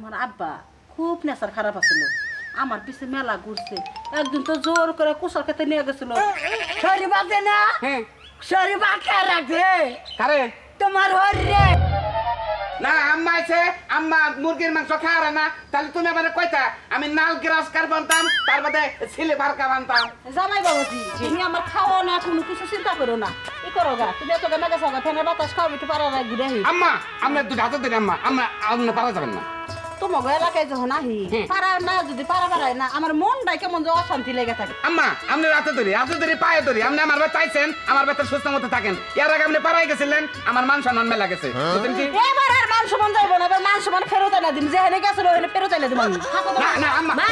তোমার আব্বা খুব নেশার খারাপ আছিল। আমার পিছে মেলা ঘুরছে। একদিন তো জোর করে কুসার খেতে নিয়ে গেছিল। শরীর বাঁধে না? হ্যাঁ। শরীর বাঁধতে রাখে। কারে? তোমার হরে না আম্মা আছে। আম্মা মুরগির মাংস খাওয়ারে না। তাহলে তুমি আমার কইতা আমি নাল গ্রাস কার বানতাম? তার বাদে ছিলে বারকা বানতাম। জামাই বাবাজি তুমি আমার খাওয়া না কোনো কিছু চিন্তা করো না। ই করো গা তুমি এত গা ফেনের বাতাস খাও একটু পারা আম্মা আমরা দুটো হাতে দিন আম্মা। আমরা আপনি পারা যাবেন না। তোমাকে এলাকায় যখন আহি পারা না যদি পারা পারায় না আমার মনটাই কেমন যে অশান্তি লেগে থাকে। আম্মা আপনি রাতে ধরি রাতে ধরি পায়ে ধরি আপনি আমার বাড়ি চাইছেন আমার বাড়িতে সুস্থ মতো থাকেন। এর আগে আপনি পারাই গেছিলেন আমার মান সম্মান মেলা গেছে। এবার আর মান সমান যাইব না এবার মান সম্মান ফেরত এনে দিন যেখানে গেছিল ওখানে ফেরত এনে দিম না না আম্মা। মা!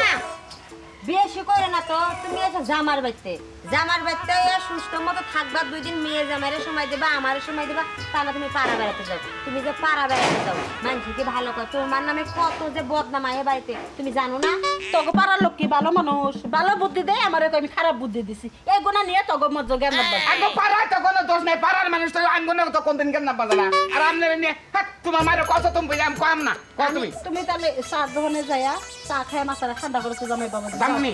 বেশি করে না তো তুমি এসে জামার বাড়িতে। জামার বাড়িতে এ সুস্থ মতো থাকবা দুই দিন মেয়ে জামাইরে সময় দেবা আমারও সময় দেবা তা না তুমি পাড়া বেড়াতে যাও। তুমি যে পাড়া বেড়াতে যাও মানুষকে ভালো করে তোমার নামে কত যে বদনাম আয় বাড়িতে তুমি জানো না? তোকে পাড়ার লোক কি ভালো মানুষ? ভালো বুদ্ধি দেয় আমার আমি খারাপ বুদ্ধি দিছি। এই গুণা নিয়ে তোকে জ্ঞান রাখবা। আঙ্গো পাড়ায় তো কোনো দোষ নাই পাড়ার মানুষ তো না তো কোনদিন কেন না বাজে না। আর আপনার নিয়ে তোমার মায়ের কত তুমি বুঝাম কম না কম তুমি। তুমি তাহলে চা দোকানে যাইয়া চা খায় মাথাটা ঠান্ডা করে তুই জামাই বাবা জামুনি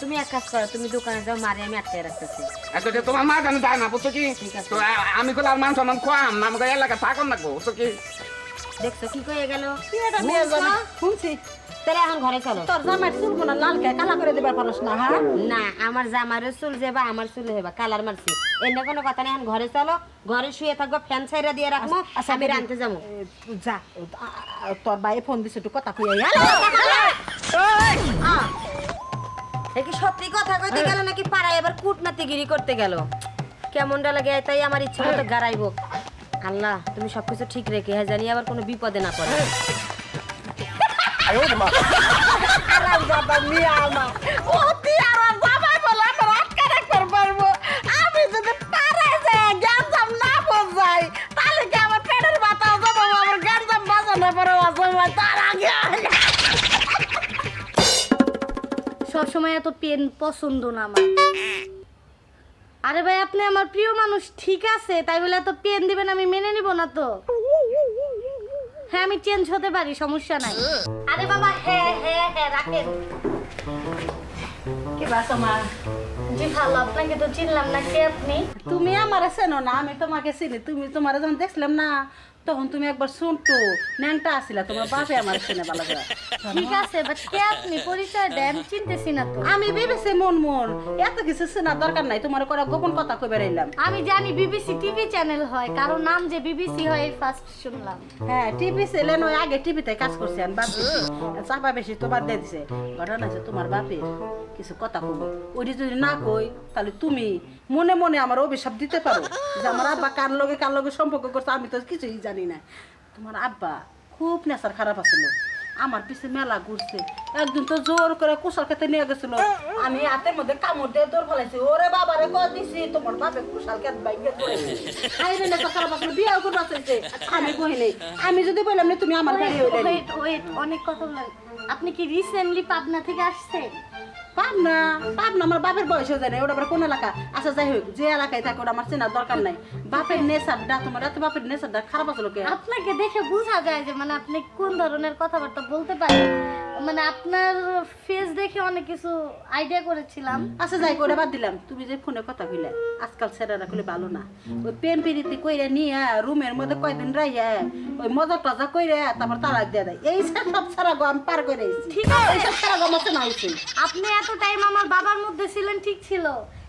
তুমি এক কাজ করো তুমি দোকানে যাও মারে আমি আটকে রাখতেছি। আচ্ছা তোমার মা জানে যায় না বুঝছ কি? আমি গুলো আর মান সম্মান খোয়াম না আমাকে এলাকা থাকুন না বুঝছ কি? দেখছ কি কয়ে গেল? শুনছি? তাহলে এখন ঘরে চলো। তোর জামাই চুল না লাল কে কালা করে দিবার পারস না হ্যাঁ? না আমার জামারের চুল যাবা আমার চুল হেবা কালার মারছি। এনে কোনো কথা নেই এখন ঘরে চলো। ঘরে শুয়ে থাকব ফ্যান ছাইরা দিয়ে রাখব আচ্ছা, আমি রানতে যাব। যা তোর ভাই ফোন দিছে একটু কথা কইয়া কি সত্যি কথা কইতে গেল নাকি পাড়ায় এবার কূটনাতিগিরি করতে গেল? কেমনটা লাগে তাই আমার ইচ্ছা মতো গাড়াইবো। আল্লাহ তুমি সবকিছু ঠিক রেখে হ্যাঁ জানি আবার কোনো বিপদে না পড়ে। সবসময় এত পেন পছন্দ না আমার। আরে ভাই, আপনি আমার প্রিয় মানুষ, ঠিক আছে, তাই বলে এত পেন দিবেন, আমি মেনে নিব না তো। হ্যাঁ আমি চেঞ্জ হতে পারি, সমস্যা নাই। আরে বাবা হ্যাঁ হ্যাঁ হ্যাঁ রাখেন। কি বাস আমার তুমি আমার চেনো না, আমি তোমাকে চিনি, তুমি তোমার দেখলাম না তখন তুমি একবার শুনতো ন্যাংটা আসিলা তোমার বাপে আমার চেনে ভালো করে। ঠিক আছে বাট কে আপনি পরিচয় দেন চিনতেছি না তো। আমি ভেবেছি মন মন এত কিছু চেনার দরকার নাই তোমার করে গোপন কথা কই বেড়াইলাম আমি জানি বিবিসি টিভি চ্যানেল হয় কারও নাম যে বিবিসি হয় এই ফার্স্ট শুনলাম। হ্যাঁ টিভি ছিলেন ওই আগে টিভিতে কাজ করছে আর বাপ চাপা বেশি তো বাদ দিয়ে দিছে ঘটনা আছে তোমার বাপের কিছু কথা কব ওইটি যদি না কই তাহলে তুমি মনে মনে আমার অভিশাপ দিতে পারো যে আমার আব্বা কার লগে কার লগে সম্পর্ক করছে আমি তো কিছুই জানি না। তোমার আব্বা খুব নেশার খারাপ আছিল। আমার পিছে মেলা ঘুরছে। একদিন তো জোর করে কুসার খেতে নিয়ে গেছিল। আমি হাতের মধ্যে কামড় দিয়ে দৌড় ফেলাইছি। ওরে বাবারে কয় দিছি? তোমার বাপে কুসার খেত বাইকে খাইলে নেশা খারাপ আসলে বিয়ে করতে চাইছে আমি নাই। আমি যদি বললাম না তুমি আমার বাড়ি ওয়েট অনেক কথা আপনি কি রিসেন্টলি পাবনা থেকে আসছেন? পাবনা পাবনা আমার বাপের বয়স হয়ে যায় না ওটা আবার কোন এলাকা? আচ্ছা যাই হোক, যে এলাকায় থাকে, ওটা আমার চেনার দরকার নাই। বাপের নেশারটা, তোমার এত বাপের নেশারটা খারাপ আছে লোকে? আপনাকে দেখে বোঝা যায় যে মানে আপনি কোন ধরনের কথাবার্তা বলতে পারেন। মানে আপনার ফেস দেখে অনেক কিছু আইডিয়া করেছিলাম। আচ্ছা যাই করে বাদ দিলাম। তুমি যে ফোনে কথা কইলে আজকাল ছেলেরা কইলে ভালো না। ওই প্রেম প্রীতি কইরে নিয়ে রুমের মধ্যে কয়দিন রাইয়া ওই মজা টজা কইরে তারপর তালাক দিয়ে দেয়। এই সব ছাড়া গো আমি পার করে ঠিক আছে। এইসব ছাড়া গো আমার চেনা হয়েছে আপনি এত টাইম আমার বাবার মধ্যে ছিলেন ঠিক ছিল।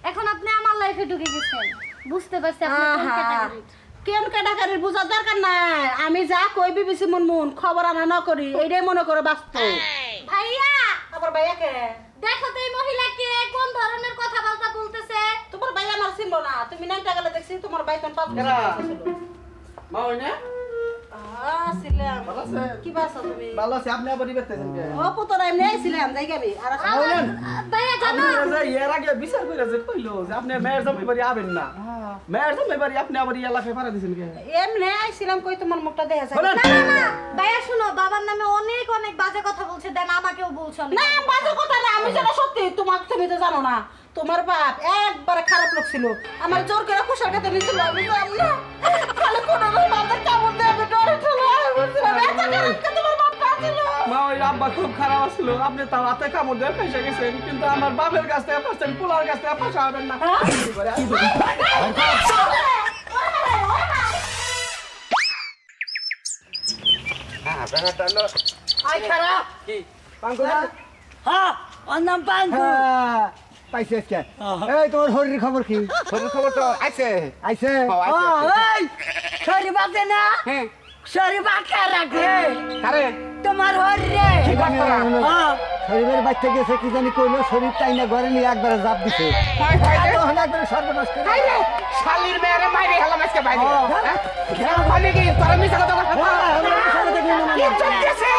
এখন আপনি আমার লাইফে ঢুকে গেছেন। বুঝতে পারছি আপনি কোন আহা, কেন কাটাকারির বোঝার দরকার নাই? আমি যা কই বিবিসি মন মন খবর আনা না করি এইটাই মনে করে বাস্তব। ভাইয়া কে দেখো তো এই মহিলাকে কোন ধরনের কথাবার্তা বলতেছে তোমার ভাই আমার চিনবো না তুমি নাইটা গেলে দেখছি তোমার ভাই? বয়স ছিল। মা ওই না আহ, ছিলাম। ভালো আছেন? কি বাসা তুমি? ভালো আছে আপনি আবার ইবেতেছেন কে? ও পুতরা এমনি আইছিলাম যাই গাবি। আর আস- ভাইয়া জানো? এর আগে বিচার করে যে কইলো যে আপনি মেয়ের জমি বাড়ি আবেন না। মেয়ের জমি বাড়ি আপনি আবার এই এলাকায় পাড়া দিছেন কে? এমনি আইছিলাম কই তোমার মুখটা দেখা যায়। বলেন। না না না। ভাইয়া শুনো বাবার নামে অনেক অনেক বাজে কথা বলছে দেন আমাকেও বলছো না। বাজে কথা না আমি যেটা সত্যি তোমার তুমি তো জানো না। তোমার বাপ একবারে খারাপ লোক ছিল। আমার জোর করে কুশার কাছে নিয়েছিল আমি না খালি কোনো কামড় আব্বা খুব খারাপ ছিল আপনি তার হাতে কামড় দিয়ে ফেসে গেছেন। কিন্তু আমার বাপের কাছ থেকে ফাঁসছেন পোলার কাছ থেকে ফাঁসা হবেন না। হ্যাঁ? আই খারাপ। কি? হ্যাঁ হ্যাঁ, পাইছে এই তোমার শরীর খবর কি? খবর তো বাদে না। হ্যাঁ রাখে। তোমার হরে হ্যাঁ শরীরের বাচ্চা গেছে কি জানি কইলো শরীর তাই না ঘরে নিয়ে একবারে জাপ দিছে। তখন একবারে সর্বনাশ করে। শালির মেয়েরে মাইরে হলাম আজকে বাইরে। হ্যাঁ? হ্যাঁ, কি? তোরা মিছা কথা বল। হ্যাঁ, একবারে চলতেছে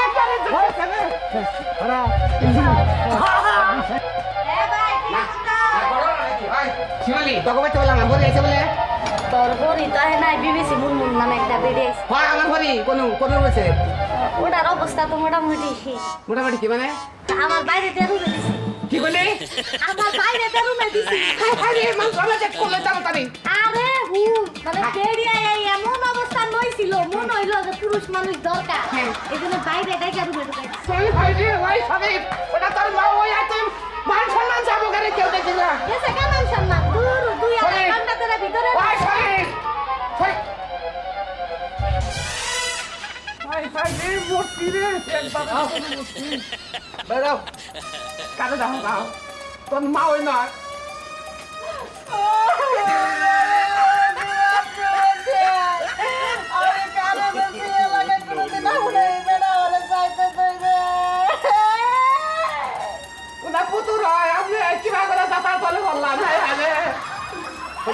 শিবালি তোকে বাচ্চা বললাম বলে আছে বলে। তোর হরি তো হে নাই বিবিসি মুনমুন নামে একটা বেরিয়ে হয় আমার ঘরে কোন কোন বলছে? ওটার অবস্থা তো মোটামুটি মোটামুটি কি মানে? আমার বাইরে রুমে দিছি। কি বলে আমার বাইরে রুমে দিছি। আরে মানুষ আমাদের করলে তাড়াতাড়ি। আরে হু মানে বেরিয়ে এই এমন অবস্থা নইছিল মনে হইল যে পুরুষ মানুষ দরকার। এই জন্য বাইরে ডাইকা রুমে ঢুকাইছি সেই হয় ওই সবে ওটা তোর মা ওই আছে মান সম্মান যাব করে কেউ দেখি না। এসে কেমন সম্মান? বেরাও কারে দাও দাও তোর মা ওই না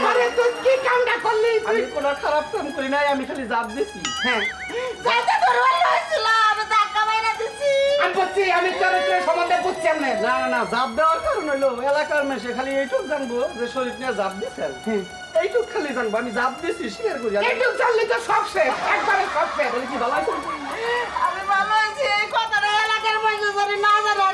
আরে তুই কি কামটা করলি আমি কোনো খারাপ কাম করি নাই আমি খালি জাপ দিছি হ্যাঁ যাইতে তোর বাড়ি হয়েছিল আমি না না জাপ দেওয়ার কারণ এলাকার মেশে খালি এইটুক জানব জাপ দিচ্ছেন হ্যাঁ। এইটুক খালি জানব আমি জাপ দিছি স্বীকার করি এইটুক জানলে তো সব একবারে সব শেষ। কি ভালো এলাকার না জানা